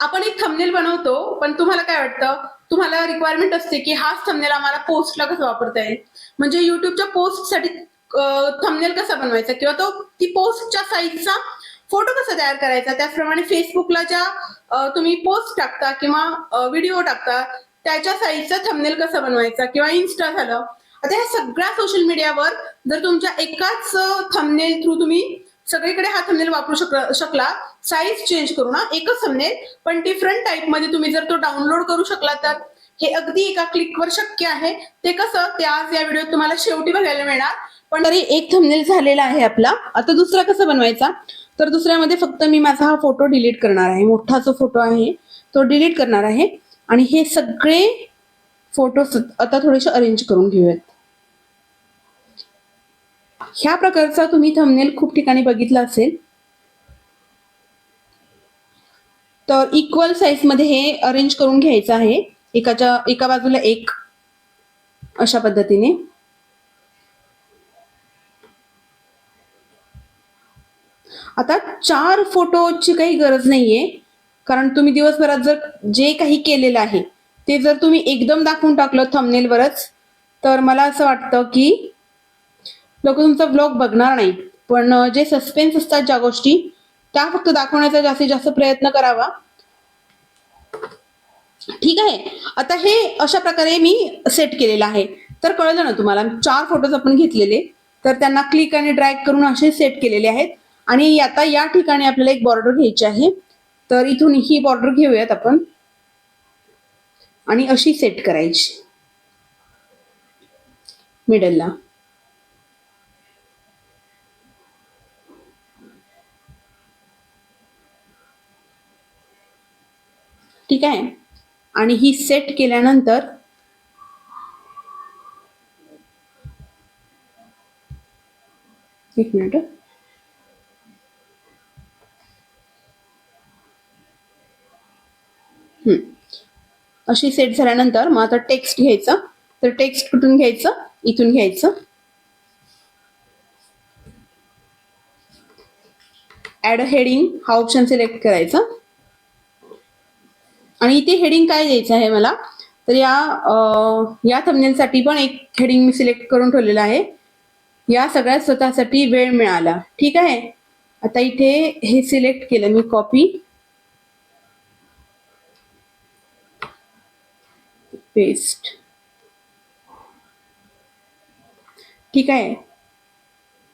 आपण एक थंबनेल बनवतो पण तुम्हाला काय वाटतं? तुम्हाला रिक्वायरमेंट असते की हाच थंबनेल आम्हाला पोस्टला कसं वापरता येईल? म्हणजे युट्यूबच्या पोस्टसाठी थंबनेल कसा बनवायचा? किंवा तो ती पोस्टच्या साईजचा फोटो कसा तयार करायचा? त्याचप्रमाणे फेसबुकला ज्या तुम्ही पोस्ट टाकता किंवा व्हिडिओ टाकता त्याच्या साईजचा थंबनेल कसा बनवायचा? किंवा इन्स्टा झालं? आता ह्या सगळ्या सोशल मीडियावर जर तुमच्या एकाच थंबनेल थ्रू तुम्ही सगळीकडे हा थंबनेल वापरू शक- शकला. साईज चेंज करू ना एकच थंबनेल पण डिफरंट टाईपमध्ये तुम्ही जर तो डाउनलोड करू शकला तर. हे अगदी एका क्लिकवर शक्य आहे. ते कसं ते आज या व्हिडिओत तुम्हाला शेवटी बघायला मिळणार. पण तरी एक थंबनेल झालेला आहे आपला. आता दुसरा कसा बनवायचा? तर दुसऱ्यामध्ये फक्त मी माझा हा फोटो डिलीट करणार आहे. मोठा जो फोटो आहे. तो डिलीट करणार आहे. आणि हे सगळे फोटो आता थोडेसे अरेंज करून घेऊयात. ह्या प्रकारचा तुम्ही थंबनेल खूप ठिकाणी बघितला असेल. तर इक्वल साईजमध्ये हे अरेंज करून घ्यायचं आहे. एकाच्या एका बाजूला एक अशा पद्धतीने. आता चार फोटोची काही गरज नाहीये. कारण तुम्ही दिवसभरात जर जे काही केलेलं आहे ते जर तुम्ही एकदम दाखवून टाकलं थंबनेलवरच तर मला असं वाटतं की लोक तुमचा ब्लॉग बघणार नाही पण जे सस्पेन्स असतात ज्या गोष्टी त्या फक्त दाखवण्याचा जास्तीत जास्त प्रयत्न करावा. ठीक आहे? आता हे अशा प्रकारे मी सेट केलेलं आहे. तर कळलं ना तुम्हाला? चार फोटोज आपण घेतलेले. तर त्यांना क्लिक आणि ड्रॅग करून असे सेट केलेले आहेत. आणि आता या ठिकाणी आपल्याला एक बॉर्डर घ्यायची आहे. तर इथून ही बॉर्डर घेऊयात आपण. आणि अशी सेट करायची. मिडलला ठीक आहे? आणि ही सेट केल्यानंतर एक मिनिट. हम्म. अशी सेट झाल्यानंतर मग आता टेक्स्ट घ्यायचं. तर टेक्स्ट कुठून घ्यायचं? इथून घ्यायचं. ऍड हेडिंग हा ऑप्शन सिलेक्ट करायचा. आणि इथे हेडिंग काय द्यायचं आहे मला? तर या या थंबनेलसाठी पण एक हेडिंग मी सिलेक्ट करून ठेवलेलं आहे. या सगळ्यात स्वतःसाठी वेळ मिळाला. ठीक आहे? आता इथे हे सिलेक्ट केलं मी कॉपी पेस्ट ठीक आहे?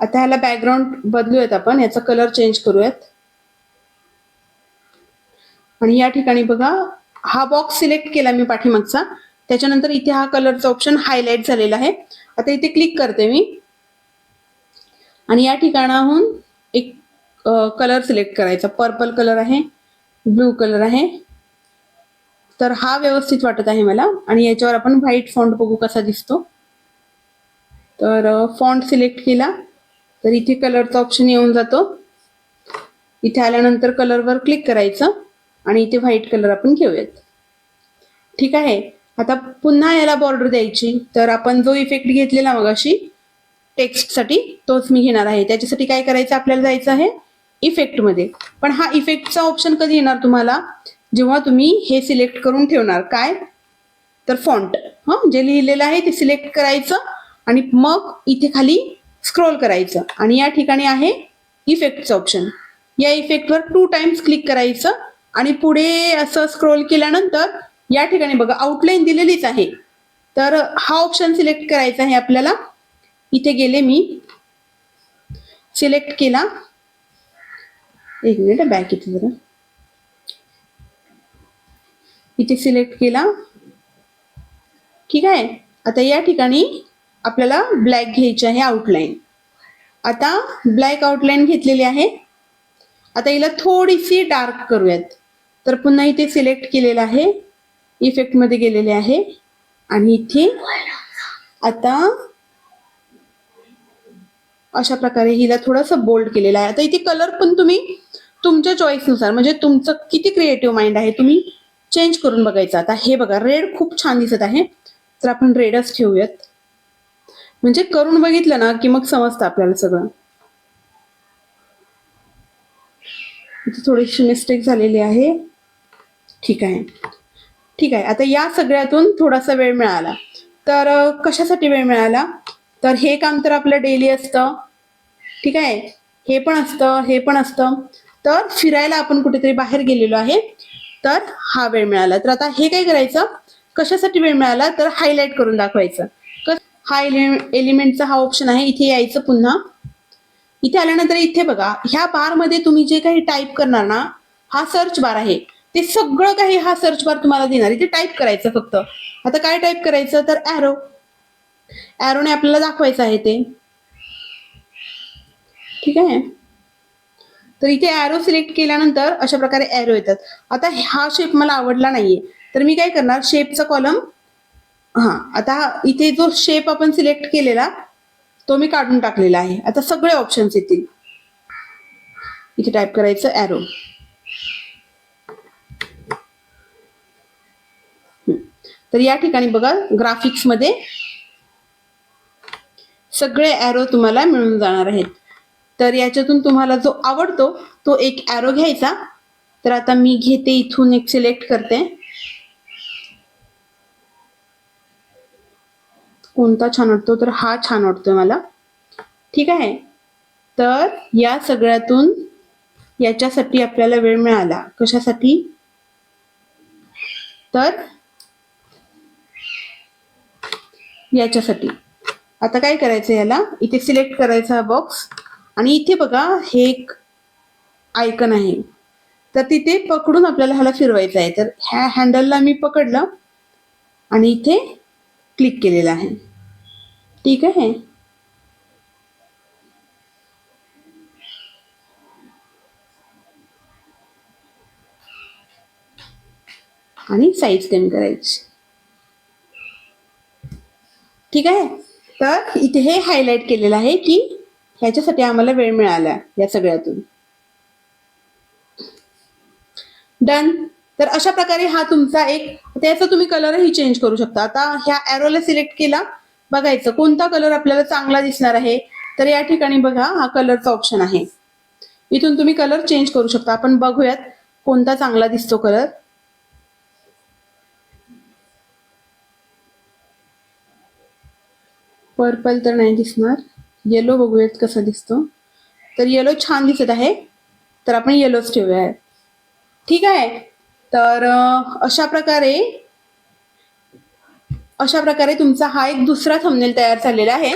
आता ह्याला बॅकग्राऊंड बदलूयात आपण. याचा कलर चेंज करूयात. आणि या ठिकाणी बघा हा बॉक्स सिलेक्ट केला मी पाठीमागचा. त्याच्यानंतर इथे हा कलरचा ऑप्शन हायलाइट झालेला आहे. आता इथे क्लिक करते मी. आणि या ठिकाणाहून एक कलर सिलेक्ट करायचा. पर्पल कलर आहे ब्लू कलर आहे. तर हा व्यवस्थित वाटत आहे मला. आणि याच्यावर आपण व्हाईट फॉन्ट बघू कसा दिसतो. तर फॉन्ट सिलेक्ट केला. तर इथे कलरचा ऑप्शन येऊन जातो. इथे आल्यानंतर कलरवर क्लिक करायचं. आणि इथे व्हाईट कलर आपण घेऊयात. ठीक आहे? आता पुन्हा याला बॉर्डर द्यायची. तर आपण जो इफेक्ट घेतलेला मगाशी टेक्स्टसाठी तोच मी घेणार आहे. त्याच्यासाठी काय करायचं? आपल्याला जायचं आहे इफेक्टमध्ये पण हा इफेक्टचा ऑप्शन कधी येणार तुम्हाला? जेव्हा तुम्ही हे सिलेक्ट करून ठेवणार. काय? तर फॉन्ट हं? जे लिहिलेलं आहे ते सिलेक्ट करायचं आणि मग इथे खाली स्क्रोल करायचं. आणि या ठिकाणी आहे इफेक्टचं ऑप्शन या इफेक्टवर टू टाइम्स क्लिक करायचं. आणि पुढे असं स्क्रोल केल्यानंतर या ठिकाणी बघा आउटलाईन दिलेलीच आहे. तर हा ऑप्शन सिलेक्ट करायचा आहे आपल्याला. इथे गेले मी. सिलेक्ट केला. एक मिनिट बॅक इथे जरा. इथे सिलेक्ट केला. ठीक आहे? आता या ठिकाणी आपल्याला ब्लॅक घ्यायची आहे आउटलाईन आता ब्लॅक आउटलाईन घेतलेली आहे. आता हिला थोडीशी डार्क करूयात. तर पुन्हा इथे सिलेक्ट केलेलं आहे. इफेक्टमध्ये गेलेले आहे. आणि इथे आता अशा प्रकारे हिला थोडंसं बोल्ड केलेलं आहे. आता इथे कलर पण तुम्ही तुमच्या चॉईसनुसार म्हणजे तुमचं किती क्रिएटिव्ह माइंड आहे तुम्ही चेंज करून बघायचं. आता हे बघा रेड खूप छान दिसत आहे. तर आपण रेडच ठेवूयात. म्हणजे करून बघितलं ना की मग समजतं आपल्याला सगळं. थोडीशी मिस्टेक झालेली आहे. ठीक आहे. ठीक आहे. आता या सगळ्यातून थोडासा वेळ मिळाला. तर कशासाठी वेळ मिळाला? तर हे काम तर आपलं डेली असतं. ठीक आहे? हे पण असतं हे पण असतं. तर फिरायला आपण कुठेतरी बाहेर गेलेलो आहे. तर हा वेळ मिळाला. तर आता हे काय करायचं? कशासाठी वेळ मिळाला? तर हायलाईट करून दाखवायचं. कस हा एलिमेंटचा हा ऑप्शन आहे. इथे यायचं पुन्हा. इथे आल्यानंतर इथे बघा. ह्या बारमध्ये तुम्ही जे काही टाईप करणार ना हा सर्च बार आहे. ते सगळं काही हा सर्च बार तुम्हाला देणार इथे टाईप करायचं फक्त. आता काय टाईप करायचं? तर ॲरो ॲरोने आपल्याला दाखवायचं आहे ते. ठीक आहे? तर इथे ॲरो सिलेक्ट केल्यानंतर अशा प्रकारे ॲरो येतात. आता हा शेप मला आवडला नाहीये. तर मी काय करणार? शेपचा कॉलम हा आता इथे जो शेप आपण सिलेक्ट केलेला तो मी काढून टाकलेला आहे. आता सगळे ऑप्शन्स येतील. इथे टाईप करायचं ॲरो तर या ठिकाणी बघा ग्राफिक्समध्ये सगळे ॲरो तुम्हाला मिळून जाणार आहेत. तर याच्यातून तुम्हाला जो आवडतो तो एक ॲरो घ्यायचा. तर आता मी घेते इथून एक सिलेक्ट करते. कोणता छान वाटतो? तर हा छान वाटतो मला. ठीक आहे? तर या सगळ्यातून याच्यासाठी आपल्याला वेळ मिळाला. कशासाठी? तर याच्यासाठी. आता काय करायचं याला? इथे सिलेक्ट करायचा हा बॉक्स आणि इथे बघा हे एक आयकन आहे. तर तिथे पकडून आपल्याला ह्याला फिरवायचं आहे. तर ह्या हँडलला मी पकडलं आणि इथे क्लिक केलेलं आहे. ठीक आहे? आणि साईज कमी करायची. ठीक आहे? तर इथे हे हायलाइट केलेलं आहे की ह्याच्यासाठी आम्हाला वेळ मिळाला या सगळ्यातून. डन तर अशा प्रकारे हा तुमचा एक त्याचा तुम्ही कलरही चेंज करू शकता. आता ह्या ॲरोला सिलेक्ट केला बघायचं कोणता कलर आपल्याला चांगला दिसणार आहे. तर या ठिकाणी बघा हा कलरचा ऑप्शन आहे. इथून तुम्ही कलर चेंज करू शकता. आपण बघूयात कोणता चांगला दिसतो कलर पर्पल तर नाही दिसणार. येलो बघूयात कसा दिसतो. तर येलो छान दिसत आहे. तर आपण येलोच ठेवूया ठीक आहे. तर अशा प्रकारे अशा प्रकारे तुमचा हा एक दुसरा थंबनेल तयार झालेला आहे.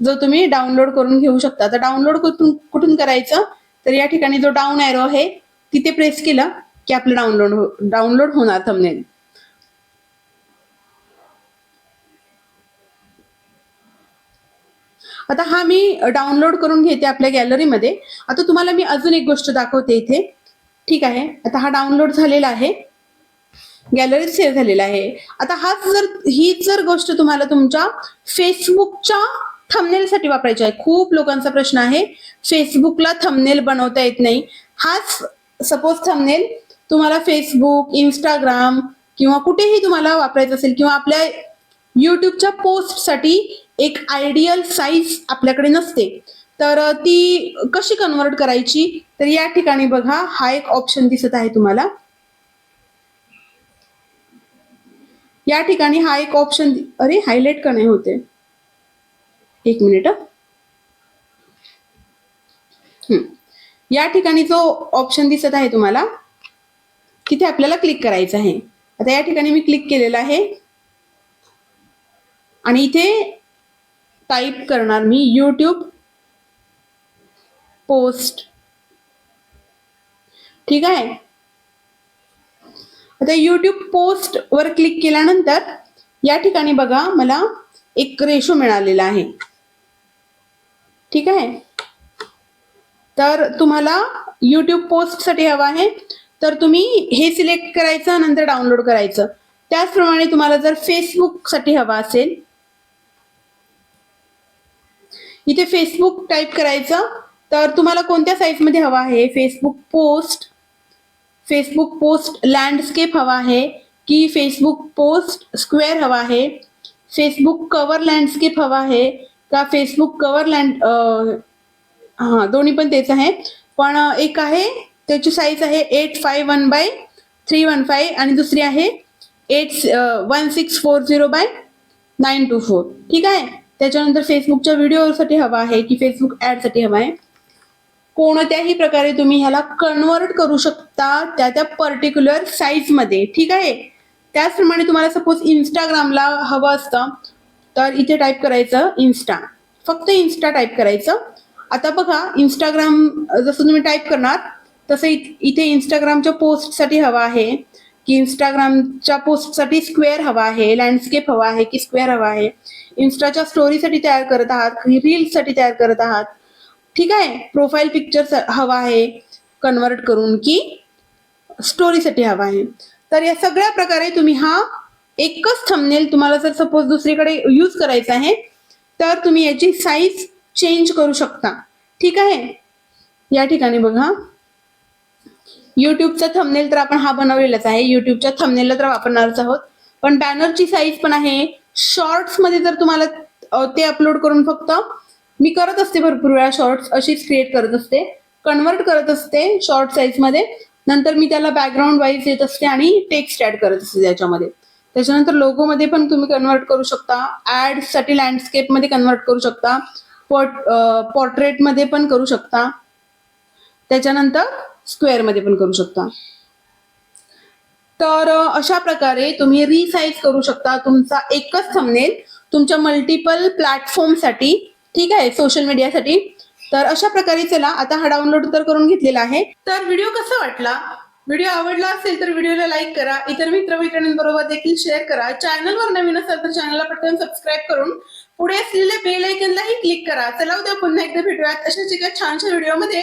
जो तुम्ही डाउनलोड करून घेऊ शकता. तर डाउनलोड कुठून कुठून करायचं? तर या ठिकाणी जो डाऊन एरो आहे तिथे प्रेस केलं की आपलं डाउनलोड हो डाउनलोड होणार थंबनेल आता हा मी डाउनलोड करून घेते आपल्या गॅलरीमध्ये आता तुम्हाला मी अजून एक गोष्ट दाखवते इथे. ठीक आहे? आता हा डाउनलोड झालेला आहे. गॅलरीत सेव्ह झालेला आहे. आता हाच जर ही जर गोष्ट तुम्हाला तुमच्या फेसबुकच्या थंबनेलसाठी वापरायची आहे. खूप लोकांचा प्रश्न आहे. फेसबुकला थंबनेल बनवता येत नाही. हाच सपोज थंबनेल तुम्हाला फेसबुक इंस्टाग्राम किंवा कुठेही तुम्हाला वापरायचं असेल किंवा आपल्या युट्यूबच्या पोस्टसाठी एक आयडियल साईज आपल्याकडे नसते. तर ती कशी कन्वर्ट करायची? तर या ठिकाणी बघा हा एक ऑप्शन दिसत आहे तुम्हाला. या ठिकाणी हा एक ऑप्शन अरे हायलाइट का नाही होते? एक मिनिट या ठिकाणी जो ऑप्शन दिसत आहे तुम्हाला तिथे आपल्याला क्लिक करायचं आहे. आता या ठिकाणी मी क्लिक केलेलं आहे. आणि इथे टाईप करणार मी यूट्यूब पोस्ट ठीक आहे? आता यूट्यूब पोस्ट वर क्लिक केल्यानंतर या ठिकाणी बघा मला एक रेशो मिळालेला आहे. ठीक आहे? तर तुम्हाला यूट्यूब पोस्टसाठी हवा आहे. तर तुम्ही हे सिलेक्ट करायचं नंतर डाउनलोड करायचं. त्याचप्रमाणे तुम्हाला जर फेसबुकसाठी हवा असेल इथे फेसबुक टाईप करायचं. तर तुम्हाला कोणत्या साईजमध्ये हवा आहे? Facebook post Facebook post landscape हवा आहे की फेसबुक पोस्ट स्क्वेअर हवा आहे? फेसबुक कवर लँडस्केप हवा आहे का फेसबुक कवर लँड हां दोन्ही पण तेच आहे. पण एक आहे त्याची साईज आहे eight five one by three one five आणि दुसरी आहे eight one six four zero by nine two four ठीक आहे? त्याच्यानंतर फेसबुकच्या व्हिडिओसाठी हवा आहे की फेसबुक ॲडसाठी हवा आहे. कोणत्याही प्रकारे तुम्ही ह्याला कन्वर्ट करू शकता त्या त्या पर्टिक्युलर साईजमध्ये ठीक आहे? त्याचप्रमाणे तुम्हाला सपोज इंस्टाग्रामला हवं असतं तर इथे टाईप करायचं इन्स्टा फक्त इन्स्टा टाईप करायचं. आता बघा इंस्टाग्राम जसं तुम्ही टाईप करणार तसं इथे इंस्टाग्रामच्या पोस्टसाठी हवा आहे. की इंस्टाग्रामच्या पोस्टसाठी स्क्वेअर हवा आहे लँडस्केप हवा आहे की स्क्वेअर हवा आहे? इन्स्टाच्या स्टोरीसाठी तयार करत आहात रील्ससाठी तयार करत आहात? ठीक आहे प्रोफाईल पिक्चर हवा आहे कन्वर्ट करून की स्टोरीसाठी हवा आहे. तर या सगळ्या प्रकारे तुम्ही हा एकच थंबनेल तुम्हाला जर सपोज दुसरीकडे यूज करायचा आहे तर तुम्ही याची साईज चेंज करू शकता. ठीक आहे? या ठिकाणी बघा. युट्यूबचा थंबनेल तर आपण हा बनवलेलाच आहे. युट्यूबच्या थंबनेलला तर वापरणारच आहोत. पण बॅनरची साईज पण आहे. शॉर्ट्समध्ये जर तुम्हाला ते अपलोड करून फक्त मी करत असते भरपूर वेळा शॉर्ट्स अशीच क्रिएट करत असते. कन्वर्ट करत असते शॉर्ट साईजमध्ये. नंतर मी त्याला बॅकग्राऊंड वाईज येत असते आणि टेक्स्ट ऍड करत असते त्याच्यामध्ये. त्याच्यानंतर लोगो मध्ये पण तुम्ही कन्वर्ट करू शकता. ऍडसाठी लँडस्केपमध्ये कन्वर्ट करू शकता. पोर्ट्रेटमध्ये पण करू शकता. त्याच्यानंतर स्क्वेअरमध्ये पण करू शकता. तर अशा प्रकारे तुम्ही रिसाईज करू शकता. तुमचा एकच थंबनेल तुमच्या मल्टिपल प्लॅटफॉर्मसाठी ठीक आहे? सोशल मीडियासाठी तर अशा प्रकारे चला आता हा डाउनलोड तर करून घेतलेला आहे. तर व्हिडिओ कसा वाटला? व्हिडिओ आवडला असेल तर व्हिडिओला लाईक करा. इतर मित्र मैत्रिणींबरोबर देखील शेअर करा. चॅनलवर नवीन असाल तर चॅनलला पटकन सबस्क्राईब करून पुढे असलेल्या बेल आयकनलाही क्लिक करा. चला उद्या पुन्हा एकदा भेटूयात. अशाच एका छानशा व्हिडिओमध्ये